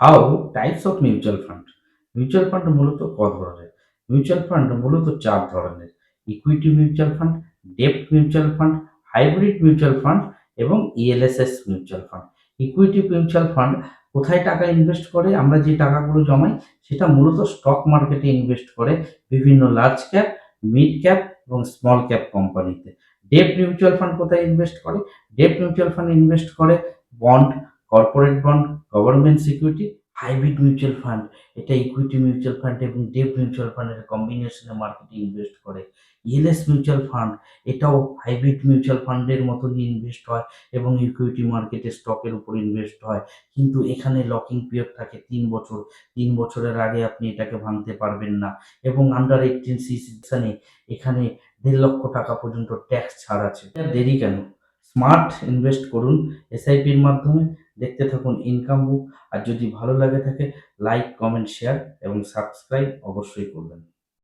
How types of mutual fund mutual fund মূলত ক ধরনের। মিউচুয়াল ফান্ড মূলত চার ধরনের। Equity mutual fund ডেপ্ট mutual fund hybrid mutual fund এবং ELSS mutual fund equity mutual fund কোথায় টাকা ইনভেস্ট করে, আমরা যে টাকাগুলো জমাই, সেটা মূলত স্টক মার্কেটে ইনভেস্ট করে বিভিন্ন লার্জ ক্যাপ মিড ক্যাপ এবং স্মল ক্যাপ কোম্পানিতে ডেপ মিউচুয়াল ফান্ড কোথায় ইনভেস্ট করে? ডেপ মিউচুয়াল ফান্ড ইনভেস্ট করে bond corporate bond government security hybrid mutual fund এটা ইকুইটি মিউচুয়াল ফান্ড এবং ডেপ মিউচুয়াল ফান্ডের কম্বিনেশনে মার্কেটে ইনভেস্ট করে। ইএলএস মিউচুয়াল ফান্ড এটাও হাইব্রিড মিউচুয়াল ফান্ডের মতনই ইনভেস্ট হয় এবং ইকুইটি মার্কেটে স্টকের উপর ইনভেস্ট হয়। কিন্তু এখানে লকিং পিরিয়ড থাকে তিন বছর। তিন বছরের আগে আপনি এটাকে ভাঙতে পারবেন না এবং আন্ডার এইটিন সি সেকশনে এখানে দেড় লক্ষ টাকা পর্যন্ত ট্যাক্স ছাড় আছে। দেরি কেন? স্মার্ট ইনভেস্ট করুন। এসআইপির মাধ্যমে দেখতে থাকুন ইনকাম বুক আর যদি ভালো লাগে থাকে লাইক কমেন্ট শেয়ার এবং সাবস্ক্রাইব অবশ্যই করবেন।